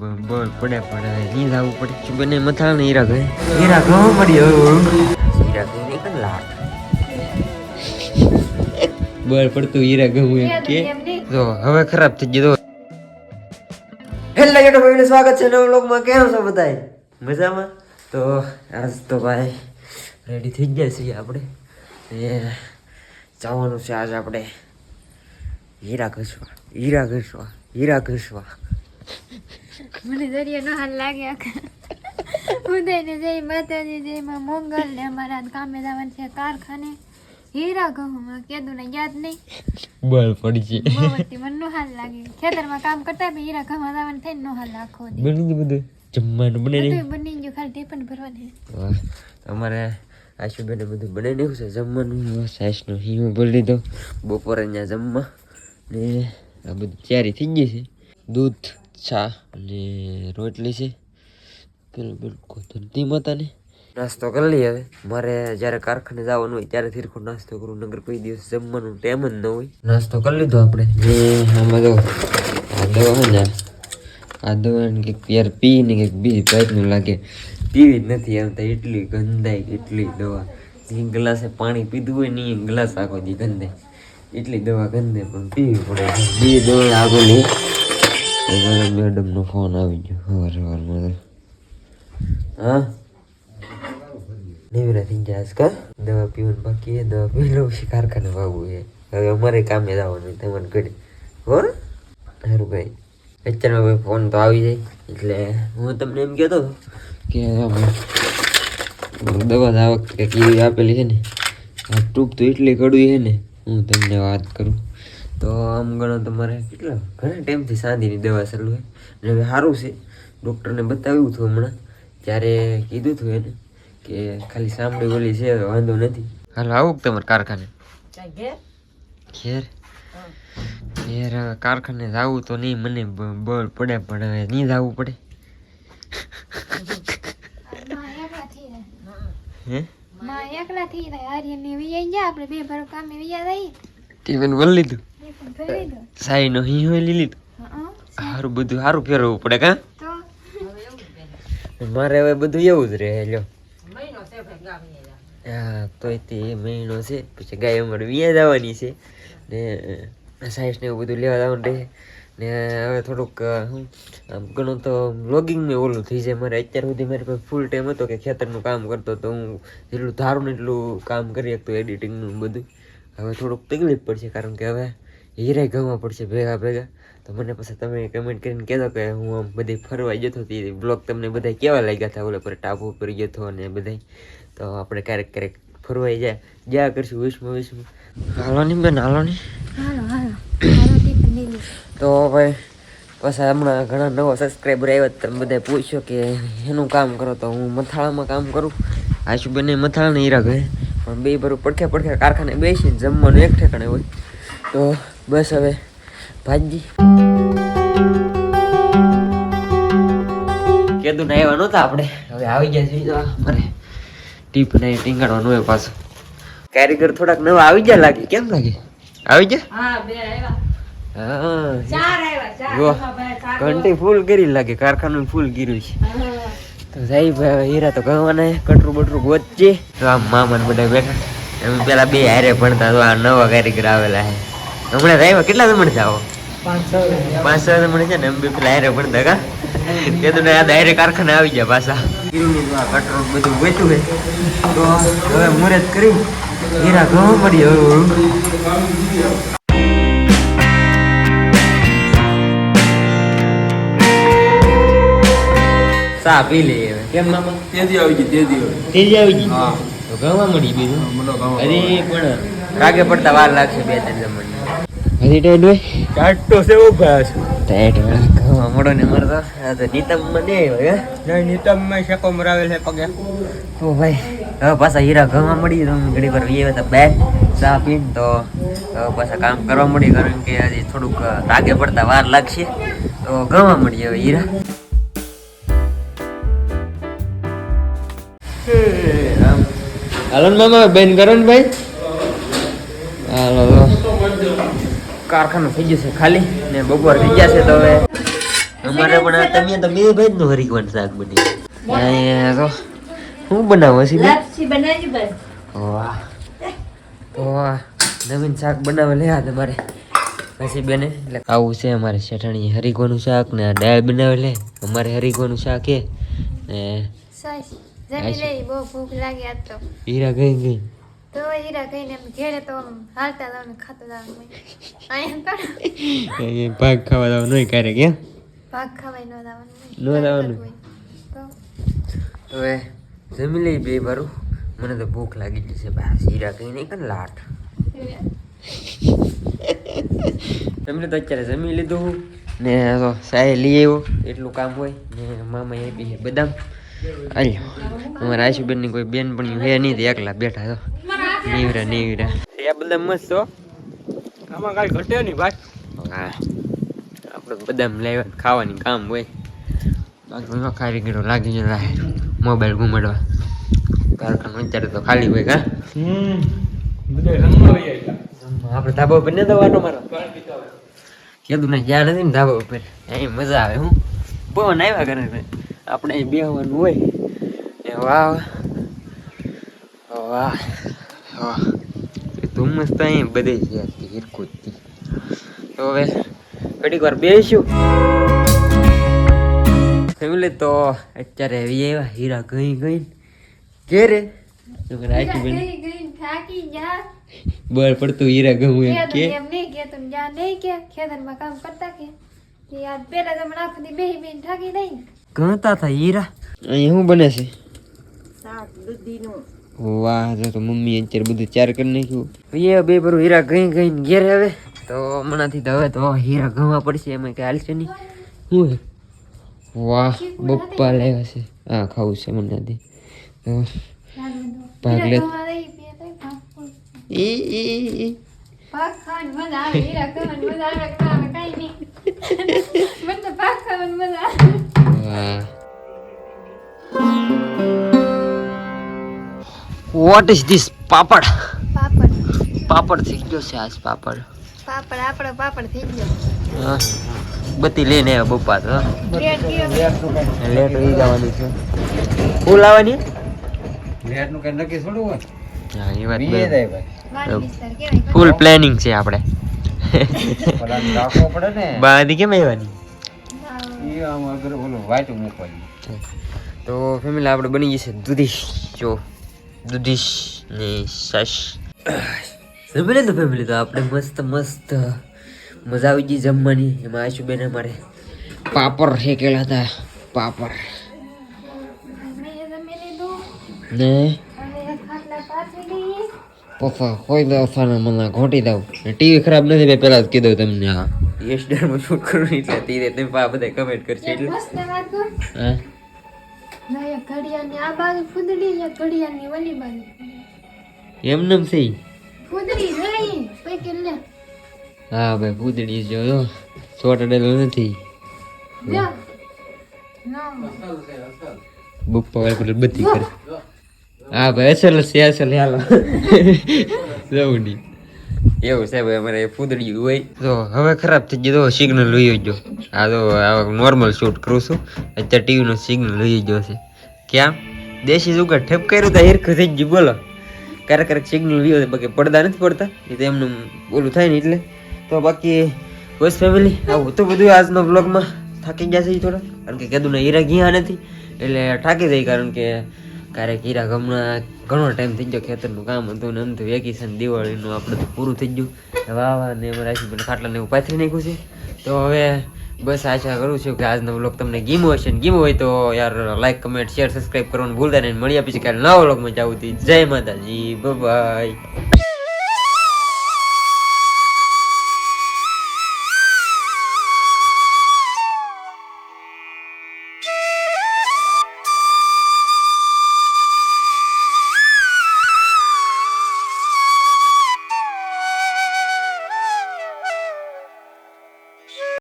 બોલ પડે પડે. નહીં લાવવું પડે શું બને મથા ને હીરા ગયે હીરા ઘઉં પડી હવે હીરા ગયે નહીં કન લાવ બોલ પડતું હીરા ઘઉં એમ કે. જો હવે ખરાબ થઈ ગયો હેલો યુટ્યુબ ફેમિલી સ્વાગત છે નવા લોકમાં કેમ છો બધાય? મજામાં? તો આજ તો ભાઈ રેડી થઈ ગયા છીએ આપણે. એ જવાનું છે આજ આપણે હીરા ઘસવા હીરા ઘસવા હીરા ઘસવા. મને દરિયા નો હાલ લાગ્યા ઉદયને જય માતાજી જય માં મોંગલ ને અમારા કામે જવાનું છે કારખાને. હીરા ઘઉંમાં કીધું ને યાદ નહીં. બળ પડી છે. બહુ મને નો હાલ લાગે. ખેતરમાં કામ કરતા બી હીરા ઘઉંમાં જવાનું થઈને નો હાલ આખો બની ગયું બધું? જમવાનું બને નહીં બની ગયું ખાલી ટેપન ભરવાની. અમારે આશુબેને બધું બનાવી નહીં છે જમવાનું. સાસનો હું ભરી લીધો. બપોરે ત્યાં જમવા. ને આ બધું તૈયારી થઈ ગઈ છે. દૂધ ચા અને રોટલી છે. પેલું બિલકુલ ધરતી માતાને નાસ્તો કરી લઈએ હવે. મારે જ્યારે કારખાને જવાનું હોય ત્યારે થીરખો નાસ્તો કરું નગર કોઈ દિવસ જમવાનું ટાઈમ જ ન હોય. નાસ્તો કરી લીધો આપણે. ને આમાં તો આ દવા હોય ને આ દવા કંઈક યાર પી ને કંઈક બીજી પાઇપનું લાગે. પીવી જ નથી આવતા એટલી ગંદાઈ, એટલી દવા. જે ગ્લાસે પાણી પીધું હોય ને એ ગ્લાસ આખો દી ગંદે એટલી દવા ગંદે પણ પીવી પડે. બે દવા આગળ લે. મેડમનો ફોન આવી ગયો. સવાર સવારમાં હા? નેવરા થઈ જાય કા? દવા પીવાનું બાકી છે, દવા પી લઉં પછી કારખાને ભાગવું છે. હવે અમારે કામે જવાનું તમારે ઘરે હો? સારું ભાઈ. અત્યારમાં ભાઈ ફોન તો આવી જાય, એટલે હું તમને એમ કહેતો કે દવા આ વખતે એવી આપેલી છે ને, આ ટૂંક તો એટલી કડવી છે ને, હું તમને વાત કરું. તો આમ ગણો તમારે કેટલા ઘણા ટાઈમથી સાંધીની દવા ચાલુ હોય અને હવે સારું છે. ડૉક્ટરને બતાવ્યું હતું હમણાં. ત્યારે કીધું હતું એને કે ખાલી સાંભળી ઓલી છે વાંધો નથી. હાલો આવું તમારે કારખાને? ઘેર? ઘેર? કારખાને જવું તો નહીં મને બળ પડે પણ હવે નહીં જવું પડે. હે? માં એકલા થઈ જાય. આર્યન ને વિયા ગયા આપણે બે ભરો કામે વિયા જઈએ ટીવન બોલી લીધું. સાઈ નો હી હોય લીધું. હારું બધું સારું ફેરવવું પડે કા? મારે હવે બધું એવું જ રહે લ્યો. હા તોય તે મહિનો છે પછી ગાય અમારે વિયા જવાની છે. ને સાયન્સ ને એવું બધું લેવા જવાનું રહે. ને હવે થોડુંક હું આમ ઘણું તો વ્લોગિંગમાં ઓલું થઈ જાય. મારે અત્યાર સુધી મારી પાસે ફૂલ ટાઈમ હતો કે ખેતરનું કામ કરતો તો હું જેટલું ધારું ને એટલું કામ કરી શકતો એડિટિંગનું બધું. હવે થોડુંક તકલીફ પડશે કારણ કે હવે હીરે ગમવા પડશે ભેગા ભેગા. તો મને પછી તમે કમેન્ટ કરીને કહેતો કે હું આમ બધી ફરવા જતો તે બ્લોગ તમને બધા કેવા લાગ્યા હતા? ઓલા પર ટાપુ ઉપર ગયો હતો અને બધા તો આપણે ક્યારેક ક્યારેક ફરવાઈ જાય. જ્યાં કરશું વિશમાં વિશમાં હાલો ની બેન હાલો ની. હાલો હાલો. હાલો ટિફિન લઈ લો તો ભાઈ પછી હમણાં ઘણા નવા સબસ્ક્રાઈબર આવ્યા તમે બધા પૂછ્યો કે એનું કામ કરો તો હું મથાળામાં કામ કરું? આશુબેને મથાળાને હીરા ગયે પણ બે ભરું પડખે પડખે કારખાને બેસીને જમવાનું એક ઠેકાણે હોય. તો બસ હવે ભાજી કેદું ને આવ્યા નહોતા આપણે. હવે આવી ગયા છીએ અમારે. મારે ટીપ ને ટીંગાડવાનું હોય પાછું. કારીગર થોડાક નવા આવી ગયા લાગે. કેમ લાગે? આવી ગયા? હા જો ઘંટી ફૂલ ગીરી લાગે. કારખાનું ફૂલ ગીર્યું છે. તો જાય ભાઈ હીરા તો ગવાના કટરું બટરું ગોતજે. તો આમ મામા બધા બેઠા. એમ પેલા બે હારે ભણતા તો આ નવા કારીગર આવેલા હે. હમણાં આવ્યા? કેટલા જમણ જાઓ પાંચ છ જમણ છે ને એમ બી પેલા હારે ભણતા કા? તે તો આ ડાયરે કારખાને આવી ગયા પાછા. કટરું બધું ગોતું છે તો હવે મુરત કરી. હીરા ઘઉં પડી હવે સા પી લઈએ કેમ નામ તેજી આવી ગઈ તેજી આવી તેજી આવી ગઈ? હા. તો ગવા મળી બીજું મને અરે પણ રાગે પડતા વાર લાગશે બે ત્રણ જમણ હજી ટાઈટ હોય? કાટો છે ઊભા છે. ટાઈટ ગવા મળો ને મરતો આ તો નીતમમાં દે હવે નહીં નીતમમાં શેકો મરાવેલ છે પગે. તો ભાઈ હવે પાછા હીરા ઘરમાં મળી તો ઘડી પર વીએ હતા બે ચા પીને તો હવે પાછા કામ કરવા મળી કારણ કે હજી થોડુંક રાગે પડતા વાર લાગશે. તો ગવા મળીએ હવે હીરા. હાલો મામા બેન કરો ને ભાઈ. હાલો કારખાનું થઈ ગયું છે ખાલી ને બપોર થઈ ગયા છે તો હવે. અમારે પણ આ તમે તો બે ભાઈ નું હરિકવન શાક બની અહીંયા તો શું બનાવો છે વાહ. વાહ. નવીન શાક બનાવે લે આ તમારે. પછી બેને એટલે આવું છે અમારે શેઠાણી હરીકોનું શાક ને આ દાળ બનાવે લે અમારે હરીકોનું શાક એ ને સાસ. જમી લઈ બહુ ભૂખ લાગી આજ તો. હીરા ગઈ ગઈ. તો હીરા કહીને એમ ઘેરે તો હાલતા જવાનું ખાતું જવાનું અહીંયા તો ભાગ ખાવા જવાનું નહીં ક્યારેક કેમ ભાગ ખાવાય ન જવાનું ન જવાનું. તો. હવે જમી લઈ બે બારું મને તો ભૂખ લાગી જશે બસ હીરા કઈ નહીં કર લાટ. તમને તો અત્યારે જમી લીધું ને સાહેબ લઈ આવ્યો. એટલું કામ હોય. ને મામા એ બી બદામ. આલ્યો. અમારા આશુબેનની કોઈ બેન પણ હે નહીં તો એકલા બેઠા તો નીવરા નીવરા. એ બધા મસ્ત હો આમાં કાંઈ ઘટે નહીં ભાઈ. હા. આપણે બદામ લાવ્યા ખાવાની કામ હોય. બાકી ખારી ગયેલો લાગી ગયો લાગે મોબાઈલ ઘુમાડવા. કારખાનું અત્યારે તો ખાલી હોય કા હમ. બધા રમવા વહી આવ્યા આપણે ધાબા ઉપર ને દવાનો મારો. કીધું ને જ્યાં નથી ને ધાબા ઉપર. અહીં મજા આવે હું. પવન આવ્યા કરે છે. આપણે બેહવાનું હોય. એ વાહ. વાહ વાહ. ધુમ્મસ તો અહીં બધે છે. આખી હિરકું જ હતી. તો હવે ઘડીક વાર બેસીશું ફેમિલી તો અત્યારે આવી આવ્યા હીરા ગઈ ગઈ ઘેરે બેન બળ પડતું હીરા ગયું એમ કે. એમ નહીં કે તું જ્યાં નહીં કે ખેતરમાં કામ કરતા કે. કે યાર પેલા તમે આખો દી બેહી બેહીને થાકી નહીં. ગણતા હતા હીરા. અહીંયા શું બને છે? શાક દૂધીનું. વાહ જો તો મમ્મી અત્યારે બધું ચાર કરી નાખ્યું. એ બે બરું હીરા ગઈ ગઈ ઘેર આવે. તો હમણાંથી તો હવે તો હીરા ઘવા પડશે એમાં કઈ હાલશે નહીં. શું વાહ બપ્પા લાવ્યા છે. હા ખાવું છે મને નથી. તો ભાગ લે. ભાગ ઈ. ખાવાની મજા આવે હીરા ખાવાની મજા આવે કાંઈ નહીં. મને તો ભાગ ખાવાની મજા આવે. What is this papad? પાપડ. પાપડ થઈ ગયો છે આજ પાપડ. પાપડ આપણો પાપડ થઈ ગયો. હા. બત્તી લઈને આવ્યા બપ્પા તો લેટ હોઈ જવાની છે. ફૂલ આવવાની લેટનું કઈ નક્કી થોડું હોય? હા એ વાત ફૂલ પ્લાનિંગ છે આપણે. પેલા રાખવો પડે ને. બાદી કેમ આવવાની તો ફેમિલી આપણે બની જશે દૂધીશ. જો, દૂધીશ ને સસ. જમી તો ફેમિલી તો આપણે મસ્ત મસ્ત મજા આવી ગઈ જમવાની. એમાં આશુબેન અમારે પાપડ શેકેલા હતા. પાપડ. ને? પપ્પા, કોઈ દો થાને મને ઘોટી દઉં. ટીવી ખરાબ નથી, મેં પહેલા જ કીધું તમને હા યસ ડરમાં શૂટ કરું એટલે તે રીતે પા બધા કમેન્ટ કરશે એટલે. મસ્ત વાત કર હા? ના આ બાજુ ફૂદડી ઓલી બાજુ એમ નમ ફૂદડી રહી. લે. હા ભાઈ પૂતળી જો જો સોટડેલો નથી. ના. બપ્પા પર બધી કરે. હા ભાઈ અસલ છે અસલ હાલો. જવું નહીં. એવું છે ભાઈ, અમારે ફૂદડી હોય. તો હવે ખરાબ થઈ ગયો. તો સિગ્નલ લઈ ગયો આ તો નોર્મલ શૂટ કરું છું. અત્યારે ટીવીનો સિગ્નલ લઈ ગયો છે. ક્યાં દેશી જુગાડ ઠેપ કર્યું તો હિરખું થઈ ગયું, બોલો. ક્યારેક ક્યારેક સિગ્નલ લઈ બાકી પડદા નથી પડતા. એ તો એમનું ઓલું થાય ને એટલે. તો બાકી બસ ફેમિલી આવું તો બધું આજનો બ્લોગમાં થાકી ગયા છે થોડા. કારણ કે કીધું ને હીરા ગયા નથી. એટલે થાકી જાય, કારણ કે ક્યારેક કીરા ગમણા ઘણો ટાઈમ થઈ ગયો, ખેતરનું કામ હતું ને એમ તો વેકેશન, દિવાળીનું આપણે તો પૂરું થઈ ગયું. વાવા ને એમાં રાખી પેલા ખાટલાને એવું પાથરી નાખ્યું છે. તો હવે બસ આશા કરું છું કે આજનો બ્લોગ તમને ગીમો હશે ને ગીમો હોય તો યાર લાઈક કમેન્ટ શેર સબસ્ક્રાઈબ કરવાનું ભૂલતા નહીં. મળી આપી છે કાલે નવા બ્લોગમાં જવું જય માતાજી બાય